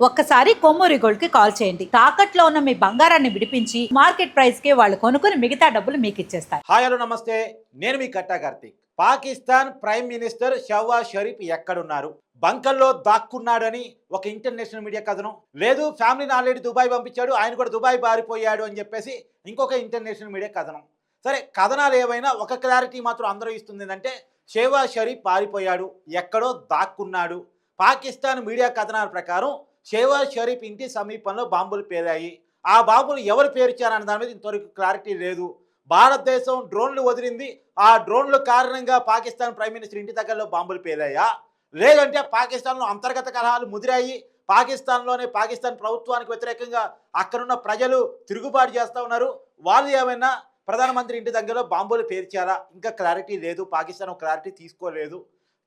ఒక్కసారి కొమ్మూరి గోల్డ్కి కాల్ చేయండి. తాకట్లో ఉన్న మీ బంగారాన్ని విడిపించి మార్కెట్ ప్రైస్కి వాళ్ళు కొనుక్కుని మిగతా డబ్బులు మీకు ఇచ్చేస్తారు. హాయ్ హలో నమస్తే. నేను మీ కట్టా కార్తీక్. పాకిస్తాన్ ప్రైమ్ మినిస్టర్ షవ్వా షరీఫ్ ఎక్కడున్నారు? బంకల్లో దాక్కున్నాడని ఒక ఇంటర్నేషనల్ మీడియా కథనం. లేదు ఫ్యామిలీని ఆల్రెడీ దుబాయ్ పంపించాడు ఆయన కూడా దుబాయ్ పారిపోయాడు అని చెప్పేసి ఇంకొక ఇంటర్నేషనల్ మీడియా కథనం. సరే కథనాలు ఏవైనా ఒక క్లారిటీ మాత్రం అందరూ ఇస్తుంది ఏంటంటే షేవా షరీఫ్ పారిపోయాడు ఎక్కడో దాక్కున్నాడు. పాకిస్తాన్ మీడియా కథనాల ప్రకారం షేవాజ్ షరీఫ్ ఇంటి సమీపంలో బాంబులు పేరాయి ఆ బాంబులు ఎవరు పేర్చారన్న దాని మీద ఇంతవరకు క్లారిటీ లేదు. భారతదేశం డ్రోన్లు వదిలింది. ఆ డ్రోన్ల కారణంగా పాకిస్తాన్ ప్రైమ్ మినిస్టర్ ఇంటి దగ్గరలో బాంబులు పేలాయా? లేదంటే పాకిస్తాన్లో అంతర్గత కలహాలు ముదిరాయి. పాకిస్తాన్లోనే పాకిస్తాన్ ప్రభుత్వానికి వ్యతిరేకంగా అక్కడున్న ప్రజలు తిరుగుబాటు చేస్తూ ఉన్నారు. వాళ్ళు ఏమైనా ప్రధానమంత్రి ఇంటి దగ్గరలో బాంబులు పేర్చారా? ఇంకా క్లారిటీ లేదు. పాకిస్తాన్ క్లారిటీ తీసుకోలేదు.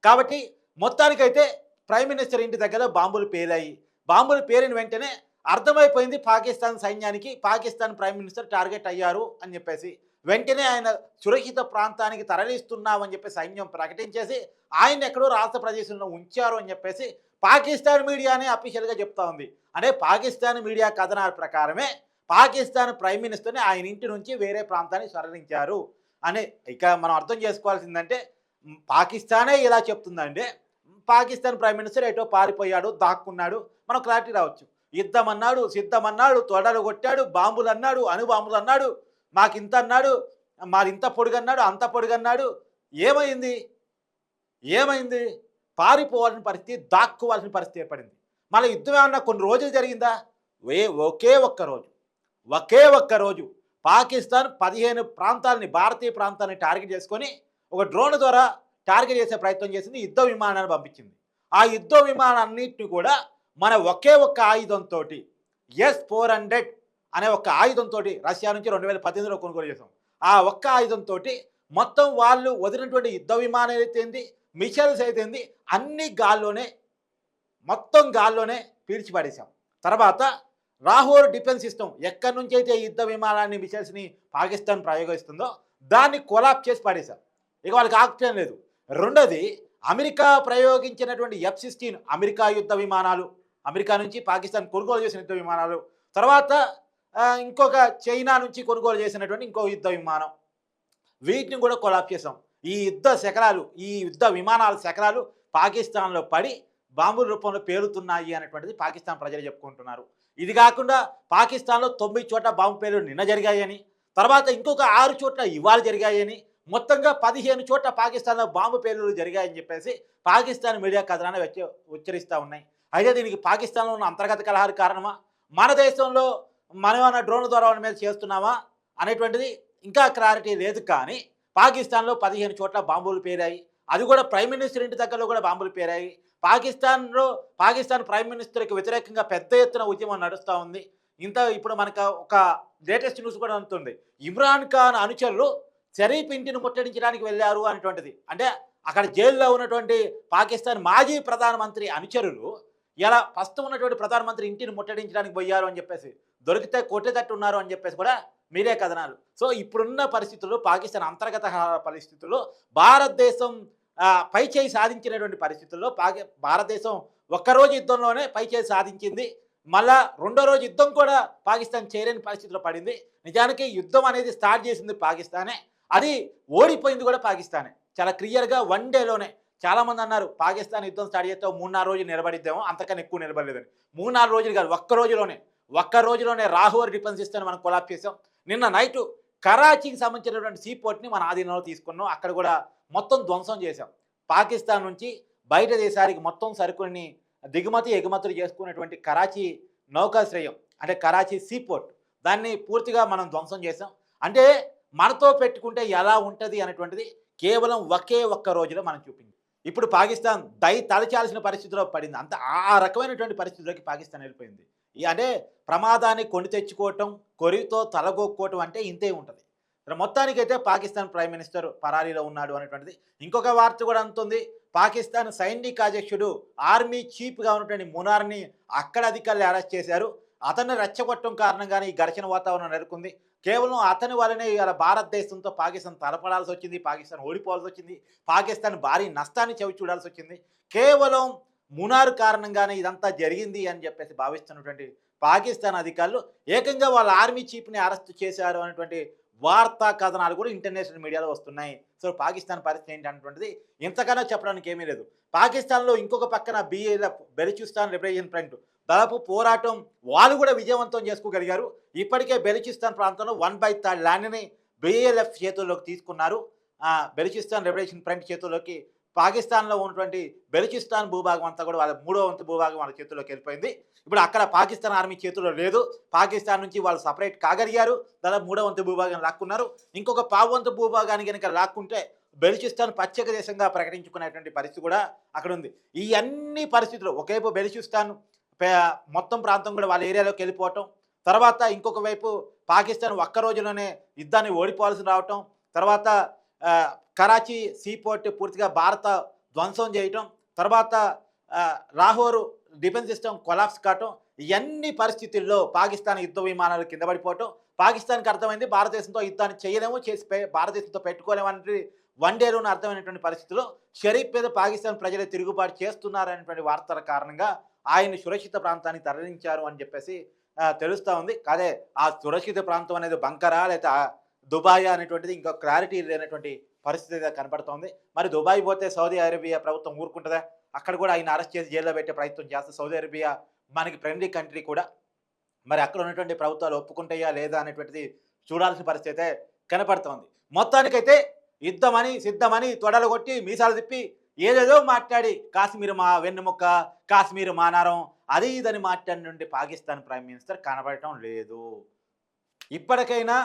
కాబట్టి మొత్తానికైతే ప్రైమ్ మినిస్టర్ ఇంటి దగ్గర బాంబులు పేలాయి. బాంబులు పేరిన వెంటనే అర్థమైపోయింది పాకిస్తాన్ సైన్యానికి. పాకిస్తాన్ ప్రైమ్ మినిస్టర్ టార్గెట్ అయ్యారు అని చెప్పేసి. వెంటనే ఆయన సురక్షిత ప్రాంతానికి తరలిస్తున్నామని చెప్పి సైన్యం ప్రకటించేసి ఆయన ఎక్కడో రాష్ట్ర ప్రదేశంలో ఉంచారు అని చెప్పేసి పాకిస్తాన్ మీడియానే అఫీషియల్గా చెప్తా ఉంది. అంటే పాకిస్తాన్ మీడియా కథనాల ప్రకారమే పాకిస్తాన్ ప్రైమ్ మినిస్టర్ని ఆయన ఇంటి నుంచి వేరే ప్రాంతానికి తరలించారు. అని ఇక మనం అర్థం చేసుకోవాల్సిందంటే పాకిస్తానే ఇలా చెప్తుందంటే పాకిస్తాన్ ప్రైమ్ మినిస్టర్ ఎటో పారిపోయాడు దాక్కున్నాడు. మనం క్లారిటీ రావచ్చు. యుద్ధం అన్నాడు సిద్ధం అన్నాడు తొడలు కొట్టాడు బాంబులు అన్నాడు అణుబాంబులు అన్నాడు మాకింత అన్నాడు మారింత పొడుగన్నాడు అంత పొడుగన్నాడు. ఏమైంది? ఏమైంది? పారిపోవాల్సిన పరిస్థితి దాక్కోవాల్సిన పరిస్థితి ఏర్పడింది. మళ్ళీ యుద్ధం ఏమన్నా కొన్ని రోజులు జరిగిందా? వే ఒకే ఒక్క రోజు. ఒకే ఒక్క రోజు. పాకిస్తాన్ పదిహేను ప్రాంతాలని భారతీయ ప్రాంతాన్ని టార్గెట్ చేసుకొని ఒక డ్రోన్ ద్వారా టార్గెట్ చేసే ప్రయత్నం చేసింది యుద్ధ విమానాన్ని పంపించింది. ఆ యుద్ధ విమానాన్నింటినీ కూడా మన ఒకే ఒక్క ఆయుధంతో ఎస్ ఫోర్ హండ్రెడ్ అనే ఒక ఆయుధంతో రష్యా నుంచి రెండు వేల పద్దెనిమిదిలో కొనుగోలు చేసాం ఆ ఒక్క ఆయుధంతో మొత్తం వాళ్ళు వదిలినటువంటి యుద్ధ విమానం అయితేంది మిషన్స్ అయితేంది అన్ని గాల్లోనే మొత్తం గాల్లోనే పీల్చిపడేశాం. తర్వాత రాహోర్ డిఫెన్స్ సిస్టమ్ ఎక్కడి నుంచి అయితే యుద్ధ విమానాన్ని మిషన్స్ని పాకిస్తాన్ ప్రయోగిస్తుందో దాన్ని కొలాప్ చేసి పడేశాం ఇక వాళ్ళకి ఆప్షన్ లేదు. రెండోది అమెరికా ప్రయోగించినటువంటి ఎఫ్ సిక్స్టీన్ అమెరికా యుద్ధ విమానాలు అమెరికా నుంచి పాకిస్తాన్ కొనుగోలు చేసిన యుద్ధ విమానాలు తర్వాత ఇంకొక చైనా నుంచి కొనుగోలు చేసినటువంటి ఇంకో యుద్ధ విమానం. వీటిని కూడా కొలాప్ చేసాం ఈ యుద్ధ శకలాలు ఈ యుద్ధ విమానాల శకలాలు పాకిస్తాన్లో పడి బాంబుల రూపంలో పేలుతున్నాయి అనేటువంటిది పాకిస్తాన్ ప్రజలు చెప్పుకుంటున్నారు. ఇది కాకుండా పాకిస్తాన్లో తొమ్మిది చోట్ల బాంబు పేలుడు నిన్న జరిగాయని తర్వాత ఇంకొక ఆరు చోట్ల ఇవాళ జరిగాయని మొత్తంగా పదిహేను చోట్ల పాకిస్తాన్లో బాంబు పేలుడు జరిగాయని చెప్పేసి పాకిస్తాన్ మీడియా కథనాన్ని వెచ్చ ఉచ్చరిస్తూ ఉన్నాయి. అయితే దీనికి పాకిస్తాన్లో ఉన్న అంతర్గత కలహాలు కారణమా? మన దేశంలో మనం డ్రోన్ల డ్రోన్ ద్వారా మీద చేస్తున్నామా? అనేటువంటిది ఇంకా క్లారిటీ లేదు కానీ పాకిస్తాన్లో పదిహేను చోట్ల బాంబులు పేరాయి. అది కూడా ప్రైమ్ మినిస్టర్ ఇంటి దగ్గరలో కూడా బాంబులు పేరాయి. పాకిస్తాన్లో పాకిస్తాన్ ప్రైమ్ మినిస్టర్కి వ్యతిరేకంగా పెద్ద ఎత్తున ఉద్యమం నడుస్తూ ఉంది. ఇంత ఇప్పుడు మనకు ఒక లేటెస్ట్ న్యూస్ కూడా అందుతుంది. ఇమ్రాన్ ఖాన్ అనుచరులు షరీఫ్ ఇంటిని ముట్టడించడానికి వెళ్ళారు అనేటువంటిది. అంటే అక్కడ జైల్లో ఉన్నటువంటి పాకిస్తాన్ మాజీ ప్రధానమంత్రి అనుచరులు ఇలా ప్రస్తుతం ఉన్నటువంటి ప్రధానమంత్రి ఇంటిని ముట్టడించడానికి పోయారు అని చెప్పేసి దొరికితే కొట్టేటట్టు ఉన్నారు అని చెప్పేసి కూడా మీరే కథనాలు. సో ఇప్పుడున్న పరిస్థితుల్లో పాకిస్తాన్ అంతర్గత పరిస్థితుల్లో భారతదేశం పై చేయి సాధించినటువంటి పరిస్థితుల్లో పాకి భారతదేశం ఒక్కరోజు యుద్ధంలోనే పై చేయి సాధించింది. మళ్ళా రెండో రోజు యుద్ధం కూడా పాకిస్తాన్ చేయలేని పరిస్థితిలో పడింది. నిజానికి యుద్ధం అనేది స్టార్ట్ చేసింది పాకిస్తానే. అది ఓడిపోయింది కూడా పాకిస్తానే. చాలా క్లియర్గా వన్ డేలోనే చాలామంది అన్నారు పాకిస్తాన్ యుద్ధం స్టార్ట్ చేస్తే ఓ మూడు నాలుగు రోజులు నిలబడిద్దామో అంతకన్నా ఎక్కువ నిలబడలేదని. మూడు నాలుగు రోజులు కాదు ఒక్క రోజులోనే ఒక్క రోజులోనే రాహువర్ డిఫెన్స్ సిస్టమ్ మనం కొలాప్ చేసాం. నిన్న నైటు కరాచీకి సంబంధించినటువంటి సీ పోర్ట్ని మన ఆధీనంలో తీసుకున్నాం. అక్కడ కూడా మొత్తం ధ్వంసం చేశాం. పాకిస్తాన్ నుంచి బయట దేశానికి మొత్తం సరుకుల్ని దిగుమతి ఎగుమతులు చేసుకునేటువంటి కరాచీ నౌకాశ్రయం అంటే కరాచీ సీ పోర్ట్ దాన్ని పూర్తిగా మనం ధ్వంసం చేసాం అంటే మనతో పెట్టుకుంటే ఎలా ఉంటుంది అనేటువంటిది కేవలం ఒకే ఒక్క రోజులో మనం చూపింది. ఇప్పుడు పాకిస్తాన్ దై తలచాల్సిన పరిస్థితిలో పడింది. అంత ఆ రకమైనటువంటి పరిస్థితిలోకి పాకిస్తాన్ వెళ్ళిపోయింది. ఈ అంటే ప్రమాదాన్ని కొని తెచ్చుకోవటం కొరితో తలగొక్కోవటం అంటే ఇంతే ఉంటుంది. మొత్తానికైతే పాకిస్తాన్ ప్రైమ్ మినిస్టర్ పరారీలో ఉన్నాడు అనేటువంటిది. ఇంకొక వార్త కూడా అంతుంది పాకిస్తాన్ సైనిక అధ్యక్షుడు ఆర్మీ చీఫ్గా ఉన్నటువంటి మునార్ని అక్కడ అధికారులు అరెస్ట్ చేశారు. అతన్ని రెచ్చగొట్టడం కారణంగానే ఈ ఘర్షణ వాతావరణం నెలకొంది. కేవలం అతని వల్లనే ఇవాళ భారతదేశంతో పాకిస్తాన్ తలపడాల్సి వచ్చింది పాకిస్తాన్ ఓడిపోవాల్సి వచ్చింది పాకిస్తాన్ భారీ నష్టాన్ని చవి చూడాల్సి వచ్చింది. కేవలం మునారు కారణంగానే ఇదంతా జరిగింది అని చెప్పేసి భావిస్తున్నటువంటి పాకిస్తాన్ అధికారులు ఏకంగా వాళ్ళ ఆర్మీ చీఫ్ని అరెస్ట్ చేశారు అనేటువంటి వార్తా కథనాలు కూడా ఇంటర్నేషనల్ మీడియాలో వస్తున్నాయి. సో పాకిస్తాన్ పరిస్థితి ఏంటి అనేటువంటిది ఇంతకన్నా చెప్పడానికి ఏమీ లేదు. పాకిస్తాన్లో ఇంకొక పక్కన బీఏల బెలిచిస్తాన్ లిబరేషన్ ఫ్రంట్ దాదాపు పోరాటం వాళ్ళు కూడా విజయవంతం చేసుకోగలిగారు. ఇప్పటికే బెలిచిస్తాన్ ప్రాంతంలో వన్ బై థర్డ్ ల్యాండ్ని బీఏఎల్ఎఫ్ చేతుల్లోకి తీసుకున్నారు. బెలిచిస్తాన్ లిబరేషన్ ఫ్రంట్ చేతుల్లోకి పాకిస్తాన్లో ఉన్నటువంటి బెలుచిస్తాన్ భూభాగం అంతా కూడా వాళ్ళ మూడో వంతు భూభాగం వాళ్ళ చేతుల్లోకి వెళ్ళిపోయింది. ఇప్పుడు అక్కడ పాకిస్తాన్ ఆర్మీ చేతుల్లో లేదు. పాకిస్తాన్ నుంచి వాళ్ళు సపరేట్ కాగలిగారు. దాదాపు మూడో వంతు భూభాగం లాక్కున్నారు. ఇంకొక పావు వంతు భూభాగాన్ని కనుక లాక్కుంటే బెలుచిస్తాన్ ప్రత్యేక దేశంగా ప్రకటించుకునేటువంటి పరిస్థితి కూడా అక్కడ ఉంది. ఈ అన్ని పరిస్థితులు ఒకవైపు బెలుచిస్తాన్ మొత్తం ప్రాంతం కూడా వాళ్ళ ఏరియాలోకి వెళ్ళిపోవటం తర్వాత ఇంకొక వైపు పాకిస్తాన్ ఒక్క రోజులోనే యుద్ధాన్ని ఓడిపోవాల్సి రావటం తర్వాత కరాచీ సీపోర్ట్ పూర్తిగా భారత ధ్వంసం చేయటం తర్వాత ఆ, లాహోరు డిఫెన్స్ సిస్టమ్ కొలాప్స్ కావటం ఇవన్నీ పరిస్థితుల్లో పాకిస్తాన్ యుద్ధ విమానాలు కింద పడిపోవటం పాకిస్తాన్కి అర్థమైంది భారతదేశంతో యుద్ధాన్ని చేయలేము చేసి భారతదేశంతో పెట్టుకోలేము అనేది వన్ డేలోనే అర్థమైనటువంటి పరిస్థితుల్లో షరీఫ్ మీద పాకిస్తాన్ ప్రజలు తిరుగుబాటు చేస్తున్నారనేటువంటి వార్తల కారణంగా ఆయన్ని సురక్షిత ప్రాంతానికి తరలించారు అని చెప్పేసి తెలుస్తూ ఉంది. అదే ఆ సురక్షిత ప్రాంతం అనేది బంకరా లేదా దుబాయ్ అనేటువంటిది ఇంకా క్లారిటీ లేనటువంటి పరిస్థితి కనపడుతోంది. మరి దుబాయ్ పోతే సౌదీ అరేబియా ప్రభుత్వం ఊరుకుంటుందా? అక్కడ కూడా ఆయన అరెస్ట్ చేసి జైల్లో పెట్టే ప్రయత్నం చేస్తే సౌదీ అరేబియా మనకి ఫ్రెండ్లీ కంట్రీ కూడా. మరి అక్కడ ఉన్నటువంటి ప్రభుత్వాలు ఒప్పుకుంటాయా లేదా అనేటువంటిది చూడాల్సిన పరిస్థితి అయితే కనపడుతోంది. మొత్తానికైతే యుద్ధమని సిద్ధమని తొడలు కొట్టి మీసాలు తిప్పి ఏదేదో మాట్లాడి కాశ్మీర్ మా వెన్నుముక్క కాశ్మీర్ మానారం అది ఇదని మాట్లాడిన పాకిస్తాన్ ప్రైమ్ మినిస్టర్ కనబడటం లేదు. ఇప్పటికైనా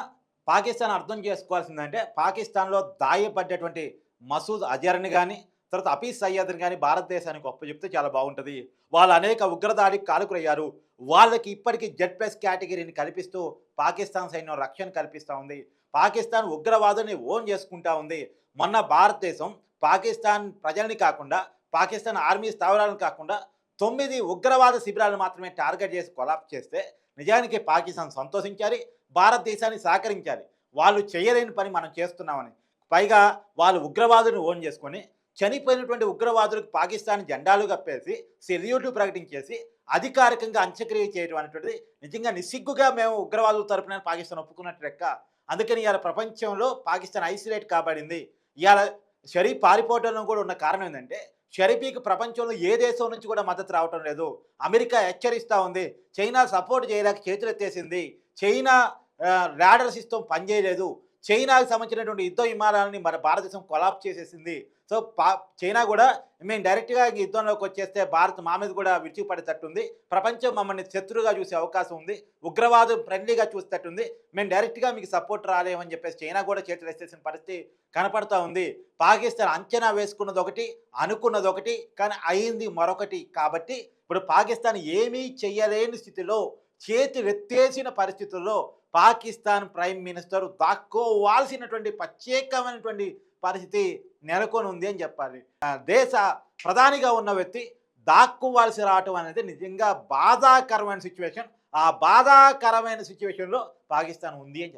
పాకిస్తాన్ అర్థం చేసుకోవాల్సిందంటే పాకిస్తాన్లో దాయపడ్డటువంటి మసూద్ అజర్ని కానీ తర్వాత హఫీజ్ సయ్యద్ని కానీ భారతదేశానికి గొప్ప చెప్తే చాలా బాగుంటుంది. వాళ్ళు అనేక ఉగ్రదాడికి కాలుకురయ్యారు వాళ్ళకి ఇప్పటికీ జెడ్ ప్లస్ కేటగిరీని కల్పిస్తూ పాకిస్తాన్ సైన్యం రక్షణ కల్పిస్తూ ఉంది. పాకిస్తాన్ ఉగ్రవాదుని ఓన్ చేసుకుంటా ఉంది. మొన్న భారతదేశం పాకిస్తాన్ ప్రజల్ని కాకుండా పాకిస్తాన్ ఆర్మీ స్థావరాలను కాకుండా తొమ్మిది ఉగ్రవాద శిబిరాలను మాత్రమే టార్గెట్ చేసి కొలాప్ చేస్తే నిజానికి పాకిస్తాన్ సంతోషించాలి. భారతదేశాన్ని సహకరించాలి. వాళ్ళు చేయలేని పని మనం చేస్తున్నామని. పైగా వాళ్ళు ఉగ్రవాదులను ఓన్ చేసుకొని చనిపోయినటువంటి ఉగ్రవాదులకు పాకిస్తాన్ జెండాలు కప్పేసి సెల్యూట్లు ప్రకటించేసి అధికారికంగా అంత్యక్రియ చేయడం అనేటువంటిది నిజంగా నిస్సిగ్గుగా మేము ఉగ్రవాదుల తరపున పాకిస్తాన్ ఒప్పుకున్నట్టు లెక్క. అందుకని ఇవాళ ప్రపంచంలో పాకిస్తాన్ ఐసోలేట్ కాబడింది. ఇవాళ షరీఫ్ పారిపోవడంలో కూడా ఉన్న కారణం ఏంటంటే షరీఫీకి ప్రపంచంలో ఏ దేశం నుంచి కూడా మద్దతు రావటం లేదు. అమెరికా హెచ్చరిస్తూ ఉంది. చైనా సపోర్ట్ చేయలేక చేతులెత్తేసింది. చైనా ర్యాడర్ సిస్టమ్ పనిచేయలేదు. చైనాకు సంబంధించినటువంటి యుద్ధ విమానాలని మన భారతదేశం కొలాప్ చేసేసింది. సో పా చైనా కూడా మేము డైరెక్ట్గా యుద్ధంలోకి వచ్చేస్తే భారత్ మా మీద కూడా విడిచిపడేటట్టుంది ప్రపంచం మమ్మల్ని శత్రువుగా చూసే అవకాశం ఉంది. ఉగ్రవాదం ఫ్రెండ్లీగా చూసేటట్టుంది. మేము డైరెక్ట్గా మీకు సపోర్ట్ రాలేమని చెప్పేసి చైనా కూడా చేతులేసేసిన పరిస్థితి కనపడతా ఉంది. పాకిస్తాన్ అంచనా వేసుకున్నది ఒకటి అనుకున్నది ఒకటి కానీ అయింది మరొకటి. కాబట్టి ఇప్పుడు పాకిస్తాన్ ఏమీ చెయ్యలేని స్థితిలో చేతులెత్తేసిన పరిస్థితుల్లో పాకిస్తాన్ ప్రైమ్ మినిస్టర్ దాక్కోవాల్సినటువంటి ప్రత్యేకమైనటువంటి పరిస్థితి నెలకొని ఉంది అని చెప్పాలి. దేశ ప్రధానిగా ఉన్న వ్యక్తి దాక్కోవాల్సి రావటం అనేది నిజంగా బాధాకరమైన సిచ్యువేషన్ ఆ బాధాకరమైన సిచ్యువేషన్లో పాకిస్తాన్ ఉంది అని